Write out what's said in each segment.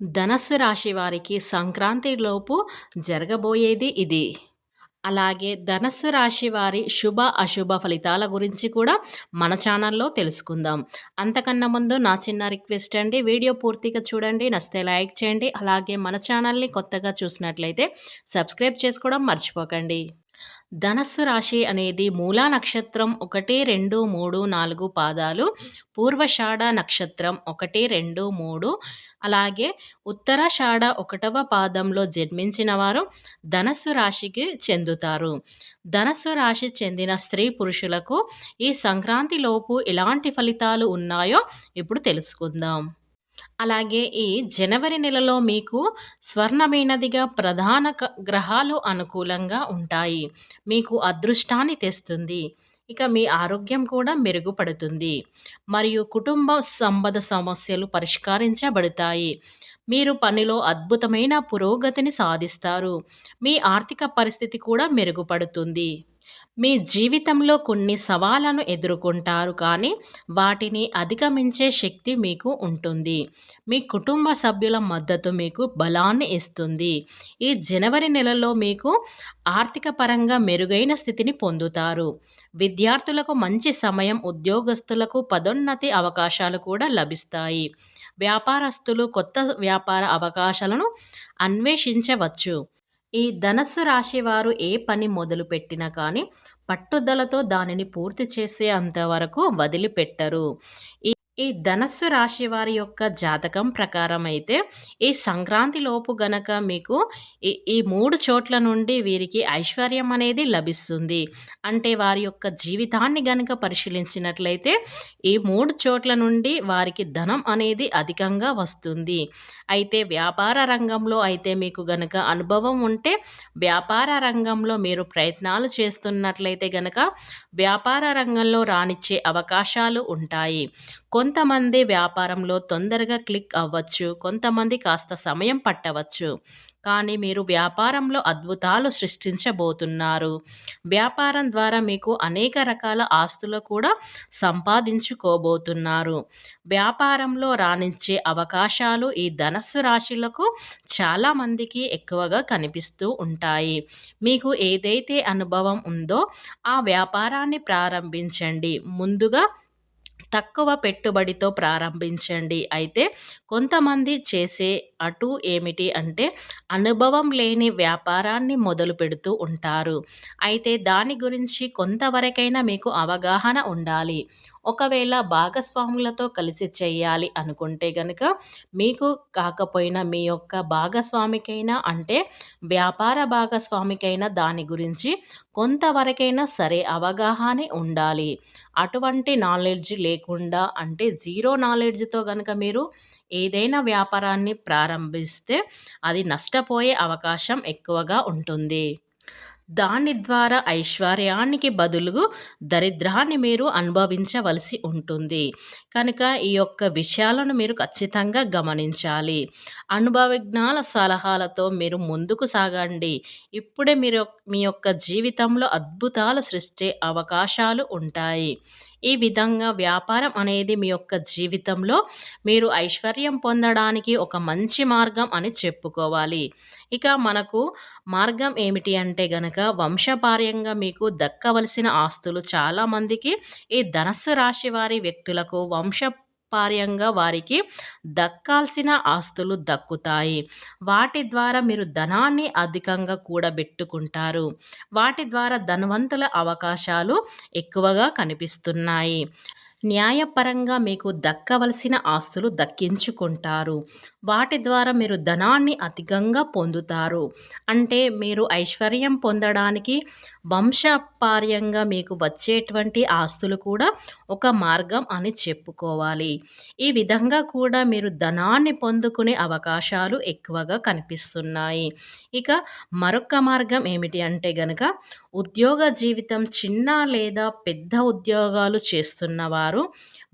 ధనస్సు రాశి వారికి సంక్రాంతిలోపు జరగబోయేది ఇది. అలాగే ధనస్సు రాశి వారి శుభ అశుభ ఫలితాల గురించి కూడా మన ఛానల్లో తెలుసుకుందాం. అంతకన్నా ముందు నా చిన్న రిక్వెస్ట్ అండి వీడియో పూర్తిగా చూడండి నస్తే లైక్ చేయండి అలాగే మన ఛానల్ని కొత్తగా చూసినట్లయితే సబ్స్క్రైబ్ చేసుకోవడం మర్చిపోకండి. ధనస్సు రాశి అనేది మూలా నక్షత్రం ఒకటి రెండు మూడు నాలుగు పాదాలు పూర్వషాఢ నక్షత్రం ఒకటి రెండు మూడు అలాగే ఉత్తరాషాఢ ఒకటవ పాదంలో జన్మించిన వారు ధనస్సు రాశికి చెందుతారు. ధనస్సు రాశి చెందిన స్త్రీ పురుషులకు ఈ సంక్రాంతిలోపు ఎలాంటి ఫలితాలు ఉన్నాయో ఇప్పుడు తెలుసుకుందాం. అలాగే ఈ జనవరి నెలలో మీకు స్వర్ణమైనదిగా ప్రధాన గ్రహాలు అనుకూలంగా ఉంటాయి. మీకు అదృష్టాన్ని తెస్తుంది. ఇక మీ ఆరోగ్యం కూడా మెరుగుపడుతుంది. మరియు కుటుంబ సంబంధ సమస్యలు పరిష్కరించబడతాయి. మీరు పనిలో అద్భుతమైన పురోగతిని సాధిస్తారు. మీ ఆర్థిక పరిస్థితి కూడా మెరుగుపడుతుంది. మీ జీవితంలో కొన్ని సవాళ్ళను ఎదుర్కొంటారు కానీ వాటిని అధిగమించే శక్తి మీకు ఉంటుంది. మీ కుటుంబ సభ్యుల మద్దతు మీకు బలాన్ని ఇస్తుంది. ఈ జనవరి నెలలో మీకు ఆర్థిక పరంగా మెరుగైన స్థితిని పొందుతారు. విద్యార్థులకు మంచి సమయం ఉద్యోగస్తులకు పదోన్నతి అవకాశాలు కూడా లభిస్తాయి. వ్యాపారస్తులు కొత్త వ్యాపార అవకాశాలను అన్వేషించవచ్చు. ఈ ధనస్సు రాశి వారు ఏ పని మొదలు పెట్టినా కానీ పట్టుదలతో దానిని పూర్తి చేసే అంతవరకు వదిలిపెట్టరు. ఈ ఈ ధనస్సు రాశి వారి యొక్క జాతకం ప్రకారం అయితే ఈ సంక్రాంతి లోపు గనక మీకు ఈ ఈ మూడు చోట్ల నుండి వీరికి ఐశ్వర్యం అనేది లభిస్తుంది. అంటే వారి యొక్క జీవితాన్ని గనక పరిశీలించినట్లయితే ఈ మూడు చోట్ల నుండి వారికి ధనం అనేది అధికంగా వస్తుంది. అయితే వ్యాపార రంగంలో అయితే మీకు గనక అనుభవం ఉంటే వ్యాపార రంగంలో మీరు ప్రయత్నాలు చేస్తున్నట్లయితే గనక వ్యాపార రంగంలో రానిచ్చే అవకాశాలు ఉంటాయి. కొంతమంది వ్యాపారంలో తొందరగా క్లిక్ అవ్వచ్చు కొంతమంది కాస్త సమయం పట్టవచ్చు. కానీ మీరు వ్యాపారంలో అద్భుతాలు సృష్టించబోతున్నారు. వ్యాపారం ద్వారా మీకు అనేక రకాల ఆస్తులు కూడా సంపాదించుకోబోతున్నారు. వ్యాపారంలో రాణించే అవకాశాలు ఈ ధనస్సు రాశులకు చాలామందికి ఎక్కువగా కనిపిస్తూ ఉంటాయి. మీకు ఏదైతే అనుభవం ఉందో ఆ వ్యాపారాన్ని ప్రారంభించండి. ముందుగా తక్కువ పెట్టుబడితో ప్రారంభించండి. అయితే కొంతమంది చేసే అటు ఏమిటి అంటే అనుభవం లేని వ్యాపారాన్ని మొదలు పెడుతూ ఉంటారు. అయితే దాని గురించి కొంతవరకైనా మీకు అవగాహన ఉండాలి. ఒకవేళ భాగస్వాములతో కలిసి చేయాలి అనుకుంటే గనుక మీకు కాకపోయినా మీ యొక్క భాగస్వామికైనా అంటే వ్యాపార భాగస్వామికైనా దాని గురించి కొంతవరకైనా సరే అవగాహన ఉండాలి. అటువంటి నాలెడ్జ్ లేకుండా అంటే జీరో నాలెడ్జ్తో కనుక మీరు ఏదైనా వ్యాపారాన్ని ప్రారంభిస్తే అది నష్టపోయే అవకాశం ఎక్కువగా ఉంటుంది. దాని ద్వారా ఐశ్వర్యానికి బదులుగా దరిద్రాన్ని మీరు అనుభవించవలసి ఉంటుంది. కనుక ఈ యొక్క విషయాలను మీరు ఖచ్చితంగా గమనించాలి. అనుభవజ్ఞాల సలహాలతో మీరు ముందుకు సాగండి. ఇప్పుడే మీరు మీ యొక్క జీవితంలో అద్భుతాలు సృష్టి అవకాశాలు ఉంటాయి. ఈ విధంగా వ్యాపారం అనేది మీ యొక్క జీవితంలో మీరు ఐశ్వర్యం పొందడానికి ఒక మంచి మార్గం అని చెప్పుకోవాలి. ఇక మనకు మార్గం ఏమిటి అంటే గనక వంశపార్యంగా మీకు దక్కవలసిన ఆస్తులు చాలామందికి ఈ ధనస్సు రాశి వారి వ్యక్తులకు వంశ పార్యంగా వారికి దక్కాల్సిన ఆస్తులు దక్కుతాయి. వాటి ద్వారా మీరు ధనాన్ని అధికంగా కూడబెట్టుకుంటారు. వాటి ద్వారా ధనవంతుల అవకాశాలు ఎక్కువగా కనిపిస్తున్నాయి. న్యాయపరంగా మీకు దక్కవలసిన ఆస్తులు దక్కించుకుంటారు. వాటి ద్వారా మీరు ధనాన్ని అధికంగా పొందుతారు. అంటే మీరు ఐశ్వర్యం పొందడానికి వంశపార్యంగా మీకు వచ్చేటువంటి ఆస్తులు కూడా ఒక మార్గం అని చెప్పుకోవాలి. ఈ విధంగా కూడా మీరు ధనాన్ని పొందుకునే అవకాశాలు ఎక్కువగా కనిపిస్తున్నాయి. ఇక మరొక మార్గం ఏమిటి అంటే గనక ఉద్యోగ జీవితం చిన్న లేదా పెద్ద ఉద్యోగాలు చేస్తున్నవారు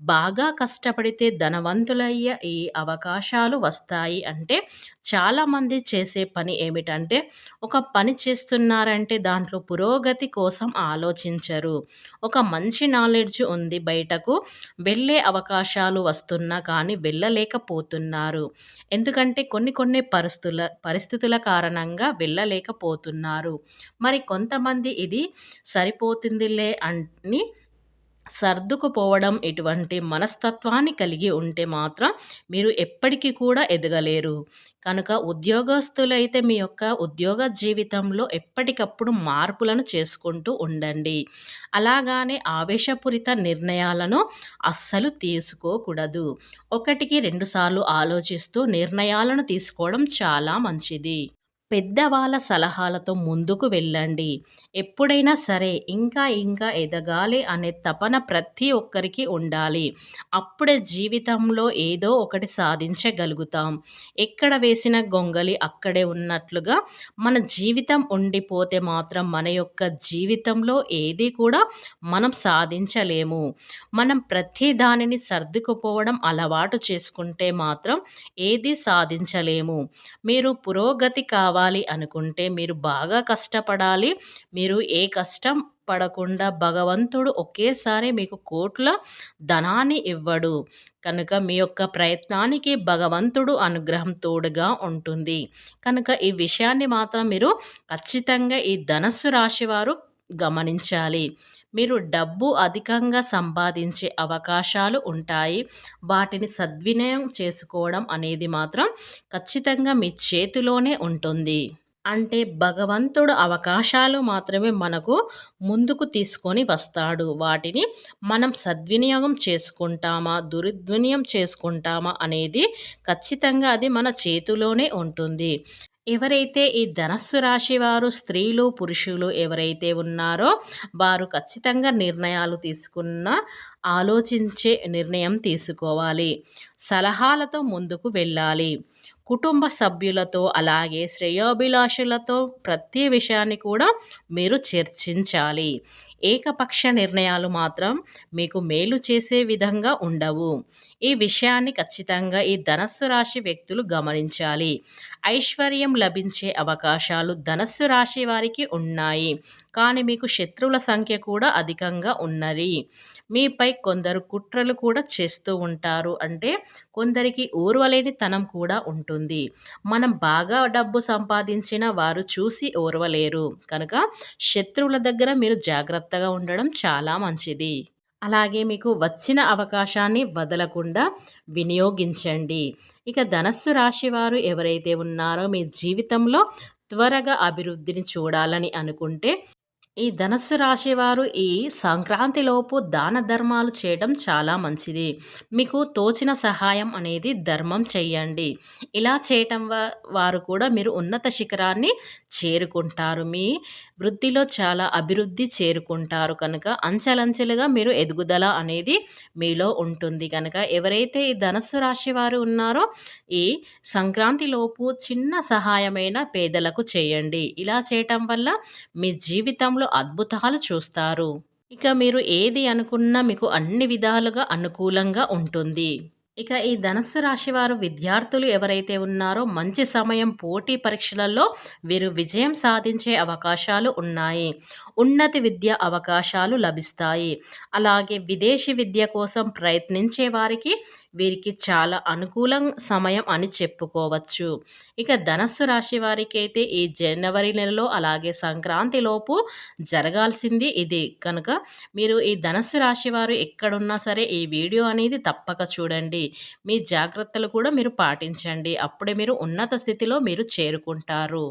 బాగా కష్టపడితే ధనవంతులయ్యే ఈ అవకాశాలు వస్తాయి అంటే చాలామంది చేసే పని ఏమిటంటే ఒక పని చేస్తున్నారంటే దాంట్లో పురోగతి కోసం ఆలోచించరు. ఒక మంచి నాలెడ్జ్ ఉంది బయటకు వెళ్ళే అవకాశాలు వస్తున్నా కానీ వెళ్ళలేకపోతున్నారు. ఎందుకంటే కొన్ని కొన్ని పరిస్థితుల పరిస్థితుల కారణంగా వెళ్ళలేకపోతున్నారు. మరి కొంతమంది ఇది సరిపోతుందిలే అని సర్దుకుపోవడం ఇటువంటి మనస్తత్వాన్ని కలిగి ఉంటే మాత్రం మీరు ఎప్పటికీ కూడా ఎదగలేరు. కనుక ఉద్యోగస్తులైతే మీ యొక్క ఉద్యోగ జీవితంలో ఎప్పటికప్పుడు మార్పులను చేసుకుంటూ ఉండండి. అలాగానే ఆవేశపూరిత నిర్ణయాలను అస్సలు తీసుకోకూడదు. ఒకటికి రెండుసార్లు ఆలోచిస్తూ నిర్ణయాలను తీసుకోవడం చాలా మంచిది. పెద్దవాళ్ళ సలహాలతో ముందుకు వెళ్ళండి. ఎప్పుడైనా సరే ఇంకా ఇంకా ఎదగాలి అనే తపన ప్రతి ఒక్కరికి ఉండాలి. అప్పుడే జీవితంలో ఏదో ఒకటి సాధించగలుగుతాం. ఎక్కడ వేసిన గొంగలి అక్కడే ఉన్నట్లుగా మన జీవితం ఉండిపోతే మాత్రం మన యొక్క జీవితంలో ఏది కూడా మనం సాధించలేము. మనం ప్రతి దానిని సర్దుకుపోవడం అలవాటు చేసుకుంటే మాత్రం ఏది సాధించలేము. మీరు పురోగతి కావాలి రావాలి అనుకుంటే మీరు బాగా కష్టపడాలి. మీరు ఏ కష్టం పడకుండా భగవంతుడు ఒకేసారి మీకు కోట్ల ధనాన్ని ఇవ్వడు. కనుక మీ యొక్క ప్రయత్నానికి భగవంతుడు అనుగ్రహం తోడుగా ఉంటుంది. కనుక ఈ విషయాన్ని మాత్రం మీరు ఖచ్చితంగా ఈ ధనస్సు రాశి వారు గమనించాలి. మీరు డబ్బు అధికంగా సంపాదించే అవకాశాలు ఉంటాయి. వాటిని సద్వినయం చేసుకోవడం అనేది మాత్రం ఖచ్చితంగా మీ చేతిలోనే ఉంటుంది. అంటే భగవంతుడు అవకాశాలు మాత్రమే మనకు ముందుకు తీసుకొని వస్తాడు. వాటిని మనం సద్వినియోగం చేసుకుంటామా? దుర్వినియోగం చేసుకుంటామా? అనేది ఖచ్చితంగా అది మన చేతిలోనే ఉంటుంది. ఎవరైతే ఈ ధనస్సు రాశి వారు స్త్రీలు పురుషులు ఎవరైతే ఉన్నారో వారు ఖచ్చితంగా నిర్ణయాలు తీసుకున్న ఆలోచించే నిర్ణయం తీసుకోవాలి. సలహాలతో ముందుకు వెళ్ళాలి. కుటుంబ సభ్యులతో అలాగే శ్రేయోభిలాషులతో ప్రతి విషయాన్ని కూడా మీరు చర్చించాలి. ఏకపక్ష నిర్ణయాలు మాత్రం మీకు మేలు చేసే విధంగా ఉండవు. ఈ విషయాన్ని ఖచ్చితంగా ఈ ధనస్సు రాశి వ్యక్తులు గమనించాలి. ఐశ్వర్యం లభించే అవకాశాలు ధనస్సు రాశి వారికి ఉన్నాయి. కానీ మీకు శత్రువుల సంఖ్య కూడా అధికంగా ఉన్నది. మీపై కొందరు కుట్రలు కూడా చేస్తూ ఉంటారు. అంటే కొందరికి ఓర్వలేని తనం కూడా ఉంటుంది. మనం బాగా డబ్బు సంపాదించిన వారు చూసి ఓర్వలేరు. కనుక శత్రువుల దగ్గర మీరు జాగ్రత్త జాగ్రత్తగా ఉండడం చాలా మంచిది. అలాగే మీకు వచ్చిన అవకాశాన్ని వదలకుండా వినియోగించండి. ఇక ధనస్సు రాశి వారు ఎవరైతే ఉన్నారో మీ జీవితంలో త్వరగా అభివృద్ధిని చూడాలని అనుకుంటే ఈ ధనస్సు రాశి వారు ఈ సంక్రాంతిలోపు దాన ధర్మాలు చేయడం చాలా మంచిది. మీకు తోచిన సహాయం అనేది ధర్మం చెయ్యండి ఇలా చేయటం వారు కూడా మీరు ఉన్నత శిఖరాన్ని చేరుకుంటారు. మీ వృత్తిలో చాలా అభివృద్ధి చేరుకుంటారు కనుక అంచెలంచెలుగా మీరు ఎదుగుదల అనేది మీలో ఉంటుంది కనుక ఎవరైతే ఈ ధనస్సు రాశి వారు ఉన్నారో ఈ సంక్రాంతిలోపు చిన్న సహాయమైన పేదలకు చేయండి. ఇలా చేయటం వల్ల మీ జీవితంలో అద్భుతాలు చూస్తారు. ఇక మీరు ఏది అనుకున్నా మీకు అన్ని విధాలుగా అనుకూలంగా ఉంటుంది. ఇక ఈ ధనస్సు రాశి వారు విద్యార్థులు ఎవరైతే ఉన్నారో మంచి సమయం పోటీ పరీక్షలలో వీరు విజయం సాధించే అవకాశాలు ఉన్నాయి. ఉన్నతి విద్య అవకాశాలు లభిస్తాయి. అలాగే విదేశీ విద్య కోసం ప్రయత్నించే వారికి వీరికి చాలా అనుకూలం సమయం అని చెప్పుకోవచ్చు. ఇక ధనస్సు రాశి వారికి అయితే ఈ జనవరి నెలలో అలాగే సంక్రాంతిలోపు జరగాల్సింది ఇది. కనుక మీరు ఈ ధనస్సు రాశి వారు ఎక్కడున్నా సరే ఈ వీడియో అనేది తప్పక చూడండి. మీ జాగ్రత్తలు కూడా మీరు పాటించండి. అప్పుడే మీరు ఉన్నత స్థితిలో మీరు చేరుకుంటారు.